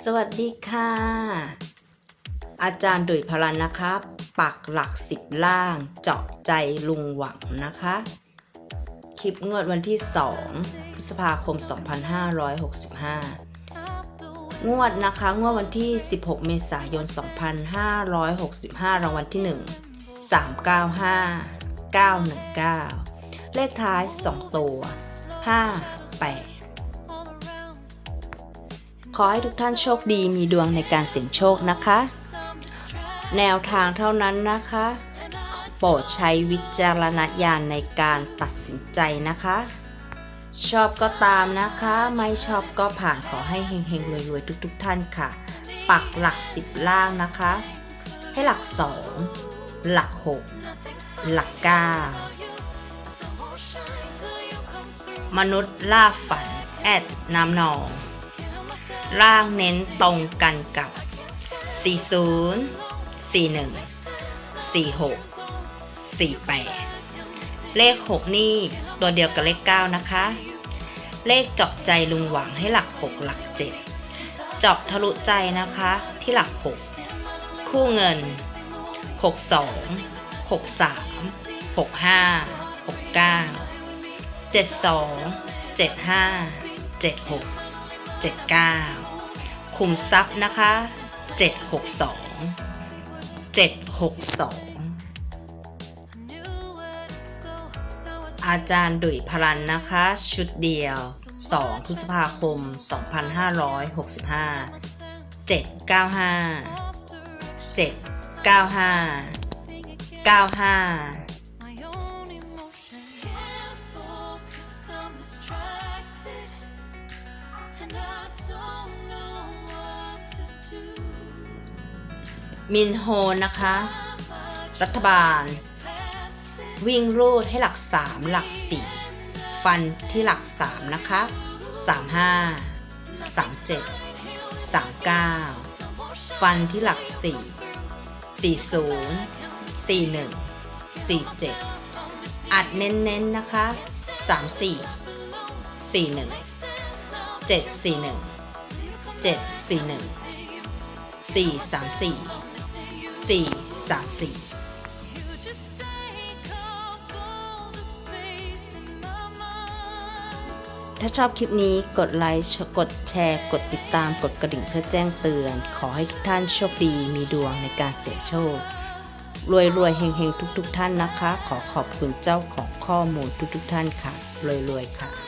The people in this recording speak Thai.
สวัสดีค่ะ อาจารย์ดุยพลันนะคะ ปักหลักสิบล่าง เจาะใจลุงหวังนะคะ คลิปงวดวันที่ 2 พฤษภาคม 2565 งวดนะคะ งวดวันที่ 16 เมษายน 2565 รางวัลที่ 1 395 919 เลขท้าย 2 ตัว 58 ขอให้ทุกท่านโชคดีมีดวงในการเสี่ยงโชคนะคะ แนวทางเท่านั้นนะคะ โปรดใช้วิจารณญาณในการตัดสินใจนะคะ ชอบก็ตามนะคะ ไม่ชอบก็ผ่านขอให้เฮงๆรวยๆทุก ๆ ท่านค่ะ ปักหลักสิบล่างนะคะ ให้หลักสองหลักหกหลักเก้ามนุษย์ล่าฝัน แอดน้ำนอง ล่างเน้นตรงกันกับ 40 41 46 48 เลข 6 นี่ตัวเดียวกับเลข 9 นะคะ เลขเจาะใจลุงหวังให้หลัก 6 หลัก 7 เจาะทะลุใจนะคะที่หลัก 6 คู่เงิน 62 63 65 69 72 75 76 79 คุมทรัพย์นะคะ 762 762 อาจารย์ดุยพลันนะคะ ชุดเดียว 2 พฤษภาคม 2565 795 795 95 มินโฮนะคะ รัฐบาล วิ่งรูดให้หลัก 3 หลัก 4 ฟันที่หลัก 3 นะคะ 35 37 39 ฟันที่หลัก 4 40 41 47 อัดเน้นๆนนะคะ 34 41 741 741 434 434 You just take up all the space in my mind. ถ้าชอบคลิปนี้กดไลค์กดแชร์ กดติดตามกดกระดิ่งเพื่อแจ้งเตือน ขอให้ทุกท่านโชคดีมีดวงในการเสี่ยงโชค รวยรวยๆเฮงเฮงๆทุกๆท่านนะคะ ขอขอบคุณเจ้าของข้อมูลทุกๆท่านค่ะ รวยรวยๆค่ะ